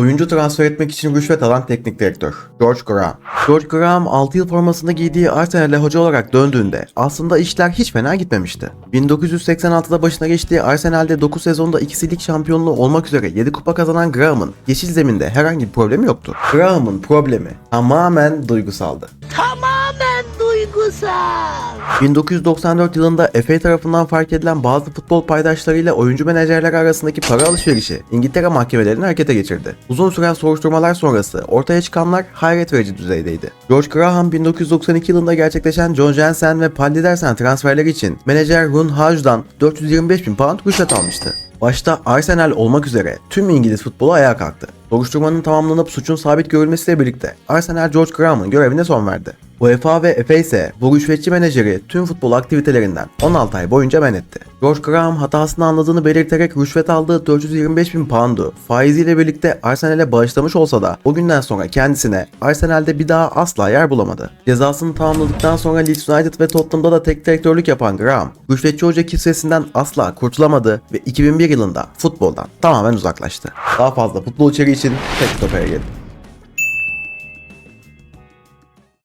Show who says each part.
Speaker 1: Oyuncu transfer etmek için rüşvet alan teknik direktör George Graham. George Graham 6 yıl formasını giydiği Arsenal'e hoca olarak döndüğünde aslında işler hiç fena gitmemişti. 1986'da başına geçtiği Arsenal'de 9 sezonda ikisi lig şampiyonluğu olmak üzere 7 kupa kazanan Graham'ın yeşil zeminde herhangi bir problemi yoktu. Graham'ın problemi tamamen duygusaldı.
Speaker 2: Duygusal.
Speaker 1: 1994 yılında FA tarafından fark edilen bazı futbol paydaşlarıyla oyuncu menajerler arasındaki para alışverişi İngiltere mahkemelerini harekete geçirdi. Uzun süren soruşturmalar sonrası ortaya çıkanlar hayret verici düzeydeydi. George Graham 1992 yılında gerçekleşen John Jensen ve Paul Lidersen transferleri için menajer Run Haj'dan 425 bin pound rüşvet almıştı. Başta Arsenal olmak üzere tüm İngiliz futbolu ayağa kalktı. Soruşturmanın tamamlanıp suçun sabit görülmesiyle birlikte Arsenal George Graham'ın görevine son verdi. UEFA ve FA ise bu rüşvetçi menajeri tüm futbol aktivitelerinden 16 ay boyunca men etti. George Graham hatasını anladığını belirterek rüşvet aldığı 425 bin poundu faiziyle birlikte Arsenal'e bağışlamış olsa da o günden sonra kendisine Arsenal'de bir daha asla yer bulamadı. Cezasını tamamladıktan sonra Leeds United ve Tottenham'da da tek direktörlük yapan Graham, rüşvetçi hoca kisvesinden asla kurtulamadı ve 2001 yılında futboldan tamamen uzaklaştı. Daha fazla futbol içeriği için tek stopere gelin.